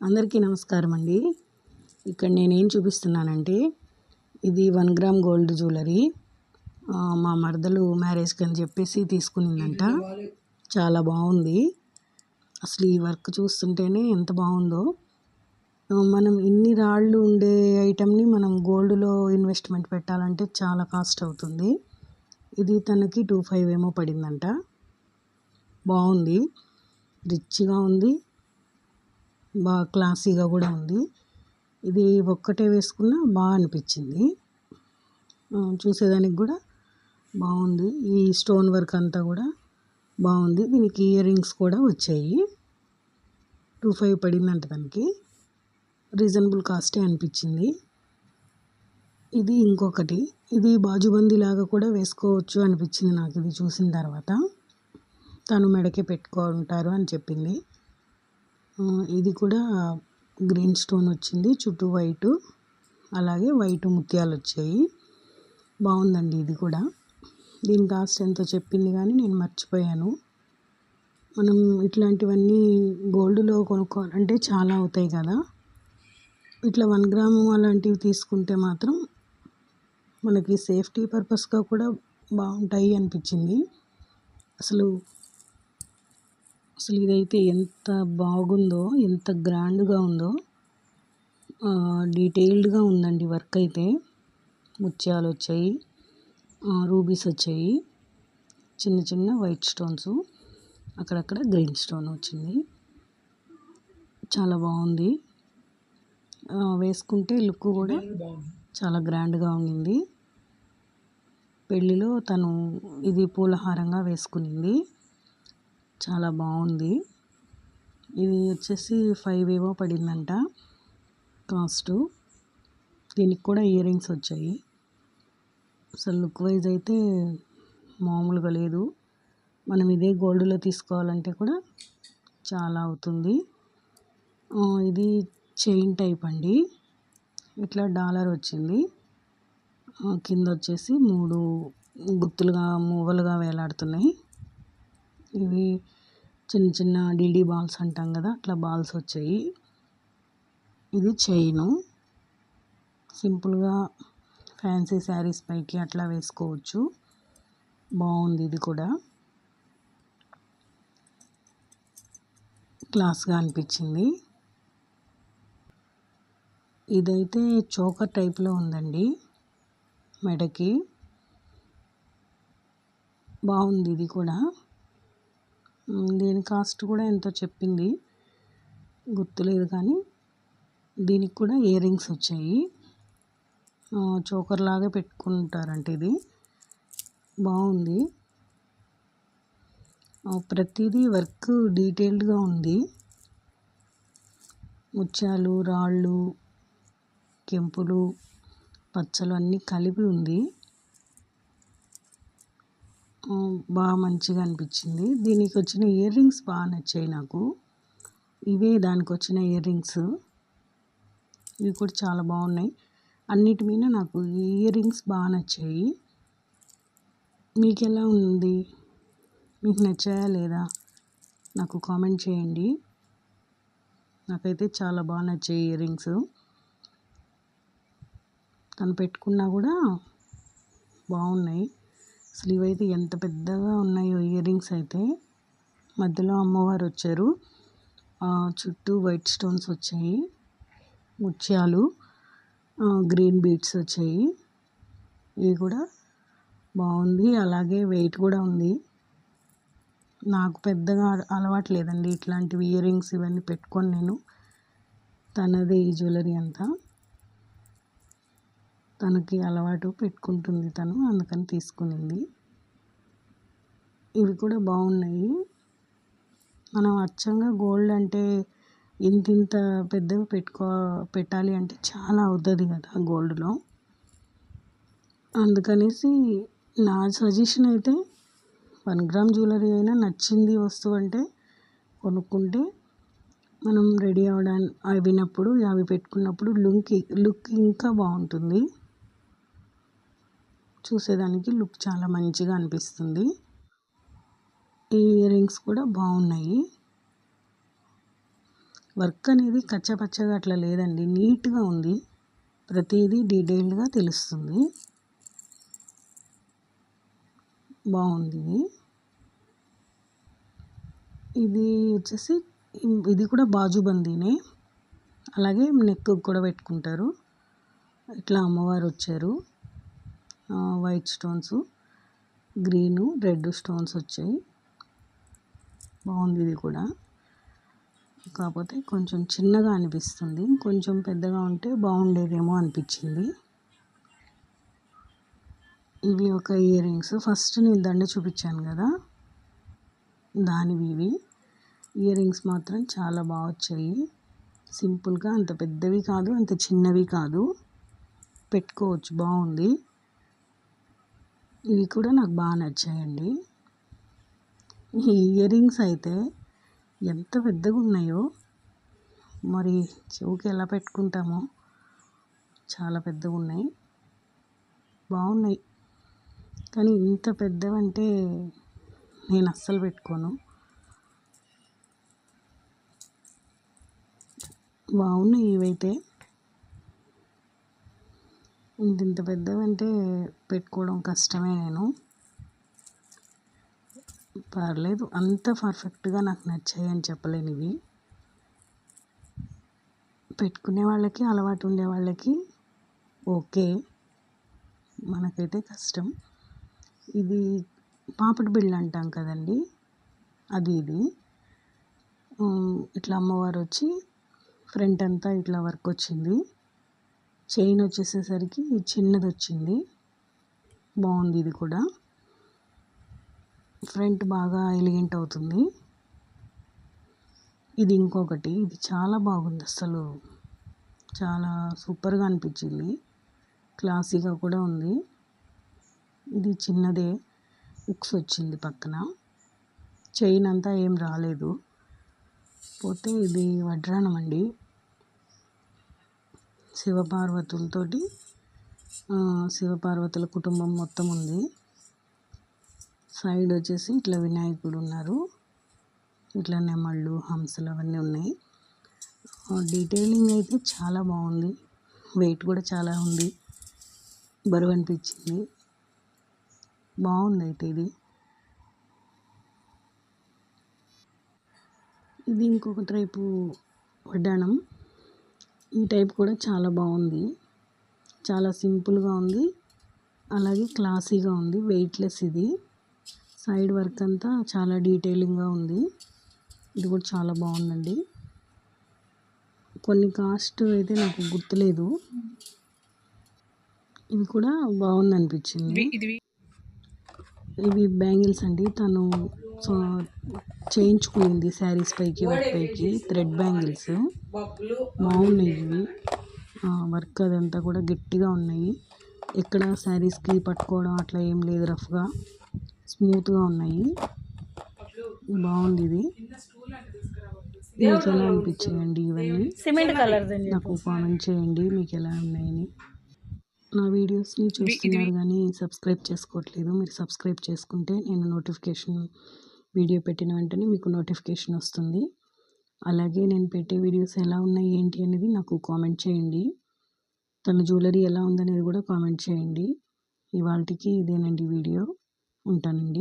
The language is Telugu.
అందరికీ నమస్కారం అండి ఇక్కడ నేనేం చూపిస్తున్నానంటే ఇది వన్ గ్రామ్ గోల్డ్ జ్యువెలరీ. మా మరదలు మ్యారేజ్కి అని చెప్పేసి తీసుకునిందంట. చాలా బాగుంది. అసలు ఈ వర్క్ చూస్తుంటేనే ఎంత బాగుందో. మనం ఇన్ని రాళ్ళు ఉండే ఐటెంని మనం గోల్డ్లో ఇన్వెస్ట్మెంట్ పెట్టాలంటే చాలా కాస్ట్ అవుతుంది. ఇది తనకి టూ ఫైవ్ ఏమో పడిందంట. బాగుంది. రిచ్గా ఉంది. బాగా క్లాసీగా కూడా ఉంది. ఇది ఒక్కటే వేసుకున్నా బాగా అనిపించింది. చూసేదానికి కూడా బాగుంది. ఈ స్టోన్ వర్క్ అంతా కూడా బాగుంది. దీనికి ఇయర్ రింగ్స్ కూడా వచ్చాయి. టూ ఫైవ్ పడిందంట దానికి. రీజనబుల్ కాస్టే అనిపించింది. ఇది ఇంకొకటి. ఇది బాజుబందీ లాగా కూడా వేసుకోవచ్చు అనిపించింది నాకు ఇది చూసిన తర్వాత. తను మెడకే పెట్టుకుంటారు అని చెప్పింది. ఇది కూడా గ్రీన్ స్టోన్ వచ్చింది చుట్టూ వైటు అలాగే వైట్ ముత్యాలు వచ్చాయి. బాగుందండి ఇది కూడా. దీని కాస్ట్ ఎంతో చెప్పింది కానీ నేను మర్చిపోయాను. మనం ఇట్లాంటివన్నీ గోల్డ్లో కొనుక్కోవాలంటే చాలా అవుతాయి కదా. ఇట్లా వన్ గ్రాము అలాంటివి తీసుకుంటే మాత్రం మనకి సేఫ్టీ పర్పస్గా కూడా బాగుంటాయి అనిపించింది. అసలు అసలు ఇదైతే ఎంత బాగుందో ఎంత గ్రాండ్గా ఉందో డీటెయిల్డ్గా ఉందండి వర్క్ అయితే. ముత్యాలు వచ్చాయి రూబీస్ వచ్చాయి చిన్న చిన్న వైట్ స్టోన్స్ అక్కడక్కడ గ్రీన్ స్టోన్ వచ్చింది. చాలా బాగుంది. వేసుకుంటే లుక్ కూడా చాలా గ్రాండ్గా ఉండింది. పెళ్ళిలో తను ఇది పూలహారంగా వేసుకునింది. చాలా బాగుంది. ఇది వచ్చేసి ఫైవ్ ఏవో పడిందంట. కాస్ట్. దీనికి కూడా ఇయర్ రింగ్స్ వచ్చాయి. అసలు లుక్ వైజ్ అయితే మామూలుగా లేదు. మనం ఇదే గోల్డ్లో తీసుకోవాలంటే కూడా చాలా అవుతుంది. ఇది చైన్ టైప్ అండి. ఇట్లా డాలర్ వచ్చింది. కింద వచ్చేసి మూడు గుత్తులుగా మూవలుగా వేలాడుతున్నాయి. ఇవి చిన్న చిన్న డీడీ బాల్స్ అంటాం కదా అట్లా బాల్స్ వచ్చాయి. ఇది చైను. సింపుల్గా ఫ్యాన్సీ శారీస్ పైకి అట్లా వేసుకోవచ్చు. బాగుంది ఇది కూడా. క్లాస్గా అనిపించింది. ఇదైతే చోకర్ టైప్లో ఉందండి మెడకి. బాగుంది ఇది కూడా. దీని కాస్ట్ కూడా ఎంతో చెప్పింది. గుర్తులేదు కానీ దీనికి కూడా ఇయర్ రింగ్స్ వచ్చాయి. ఆ, చోకర్ లాగా పెట్టుకుంటారంట ఇది. బాగుంది. ప్రతిదీ వర్క్ డీటెయిల్డ్గా ఉంది. ముత్యాలు రాళ్ళు కెంపులు పచ్చలు అన్నీ కలిపి ఉంది. బాగా మంచిగా అనిపించింది. దీనికి వచ్చిన ఇయర్ రింగ్స్ బాగా నచ్చాయి నాకు. ఇవే దానికి వచ్చిన ఇయర్ రింగ్స్. ఇవి కూడా చాలా బాగున్నాయి. అన్నిటి మీద నాకు ఇయర్ రింగ్స్ బాగా నచ్చాయి. మీకు ఎలా ఉంది? మీకు నచ్చాయా లేదా? నాకు కామెంట్ చేయండి. నాకైతే చాలా బాగా నచ్చాయి ఇయర్ రింగ్స్. తను పెట్టుకున్నా కూడా బాగున్నాయి. అసలు ఇవైతే ఎంత పెద్దగా ఉన్నాయో ఇయర్ రింగ్స్ అయితే. మధ్యలో అమ్మవారు వచ్చారు. చుట్టూ వైట్ స్టోన్స్ వచ్చాయి. ముత్యాలు గ్రీన్ బీడ్స్ వచ్చాయి. ఇవి కూడా బాగుంది. అలాగే వెయిట్ కూడా ఉంది. నాకు పెద్దగా అలవాటు లేదండి ఇట్లాంటివి ఇయర్ రింగ్స్ ఇవన్నీ పెట్టుకొని నేను. తనదే ఈ జ్యువెలరీ అంతా. తనకి అలవాటు పెట్టుకుంటుంది తను అందుకని తీసుకునింది. ఇవి కూడా బాగున్నాయి. మనం అచ్చంగా గోల్డ్ అంటే ఇంత ఇంత పెద్దవి పెట్టుకో పెట్టాలి అంటే చాలా అవుతుంది కదా గోల్డ్లో. అందుకనేసి నా సజెషన్ అయితే వన్ గ్రామ్ జ్యువెలరీ అయినా నచ్చింది వస్తువు అంటే కొనుక్కుంటే మనం రెడీ అవడానికి అవినప్పుడు అవి పెట్టుకున్నప్పుడు లుక్ లుక్ ఇంకా బాగుంటుంది. చూసేదానికి లుక్ చాలా మంచిగా అనిపిస్తుంది. ఈ ఇయర్ రింగ్స్ కూడా బాగున్నాయి. వర్క్ అనేది కచ్చపచ్చగా అట్లా లేదండి. నీట్గా ఉంది. ప్రతిదీ డీటెయిల్డ్గా తెలుస్తుంది. బాగుంది. ఇది వచ్చేసి ఇది కూడా బాజుబందీనే అలాగే నెక్ కూడా పెట్టుకుంటారు. ఇట్లా అమ్మవారు వచ్చారు. White stones green red stones వచ్చాయి. బాగుంది ఇది కూడా. కాకపోతే కొంచెం చిన్నగా అనిపిస్తుంది. కొంచెం పెద్దగా ఉంటే బాగుండేదేమో అనిపించింది. ఇవి ఒక ఇయర్ రింగ్స్ ఫస్ట్ నేను దండ చూపించాను కదా. దానివి ఇవి. ఇయర్ రింగ్స్ మాత్రం చాలా బాగా వచ్చాయి. సింపుల్గా అంత పెద్దవి కాదు అంత చిన్నవి కాదు. పెట్టుకోవచ్చు. బాగుంది. ఇవి కూడా నాకు బాగా నచ్చాయండి. ఈ ఇయర్ రింగ్స్ అయితే ఎంత పెద్దగా ఉన్నాయో మరి చెవుకి ఎలా పెట్టుకుంటామో చాలా పెద్దగా ఉన్నాయి. బాగున్నాయి. కానీ ఇంత పెద్దవంటే నేను అస్సలు పెట్టుకోను. బాగున్నాయి ఇవైతే. ఇంత ఇంత పెద్దవంటే పెట్టుకోవడం కష్టమే నేను. పర్లేదు అంత పర్ఫెక్ట్గా నాకు నచ్చాయి అని చెప్పలేను ఇవి. పెట్టుకునే వాళ్ళకి అలవాటు ఉండే వాళ్ళకి ఓకే మనకైతే కష్టం. ఇది పాపడి బిళ్ళ అంటాం కదండి అది ఇది. ఇట్లా అమ్మవారు వచ్చి ఫ్రంట్ అంతా ఇట్లా వర్క్ వచ్చింది చైన్ వచ్చేసేసరికి చిన్నది వచ్చింది బాగుంది ఇది కూడా. ఫ్రంట్ బాగా ఎలిగెంట్ అవుతుంది. ఇది ఇంకొకటి. ఇది చాలా బాగుంది అసలు చాలా సూపర్గా అనిపించింది. క్లాసీగా కూడా ఉంది. ఇది చిన్నదే. ఉక్స్ వచ్చింది పక్కన. చైన్ అంతా ఏం రాలేదు. పోతే ఇది వడ్రానం అండి. శివపార్వతులతోటి శివపార్వతుల కుటుంబం మొత్తం ఉంది. సైడ్ వచ్చేసి ఇట్లా వినాయకుడు ఉన్నారు. ఇట్లా నెమళ్ళు హంసలు అవన్నీ ఉన్నాయి. డీటెయిలింగ్ అయితే చాలా బాగుంది. వెయిట్ కూడా చాలా ఉంది. బరువు అనిపించింది. బాగుంది అయితే ఇది. ఇది ఇంకొక టైపు వడ్డాణం. ఈ టైప్ కూడా చాలా బాగుంది. చాలా సింపుల్గా ఉంది. అలాగే క్లాసీగా ఉంది. వెయిట్లెస్ ఇది. సైడ్ వర్క్ అంతా చాలా డీటెయిలింగ్గా ఉంది. ఇది కూడా చాలా బాగుందండి. కొన్ని కాస్ట్ అయితే నాకు గుర్తులేదు. ఇవి కూడా బాగుంది అనిపించింది ఇవి బ్యాంగిల్స్ అండి. తను చేయించుకునింది శారీస్ పైకి వాటి పైకి థ్రెడ్ బ్యాంగిల్స్ బాగున్నాయి ఇవి. వర్క్ అదంతా కూడా గట్టిగా ఉన్నాయి. ఎక్కడ శారీస్కి పట్టుకోవడం అట్లా ఏం లేదు రఫ్గా స్మూత్గా ఉన్నాయి. బాగుంది ఇది. మీకు ఎలా అనిపించాయండి ఇవన్నీ? నాకు కామెంట్ చేయండి మీకు ఎలా ఉన్నాయని. నా వీడియోస్ని చూస్తున్నారు కానీ సబ్స్క్రైబ్ చేసుకోవట్లేదు. మీరు సబ్స్క్రైబ్ చేసుకుంటే నేను నోటిఫికేషన్ వీడియో పెట్టిన వెంటనే మీకు నోటిఫికేషన్ వస్తుంది. అలాగే నేను పెట్టే వీడియోస్ ఎలా ఉన్నాయి ఏంటి అనేది నాకు కామెంట్ చేయండి. తన జ్యువెలరీ ఎలా ఉందనేది కూడా కామెంట్ చేయండి. ఇవాళకి ఇదేనండి వీడియో. ఉంటానండి.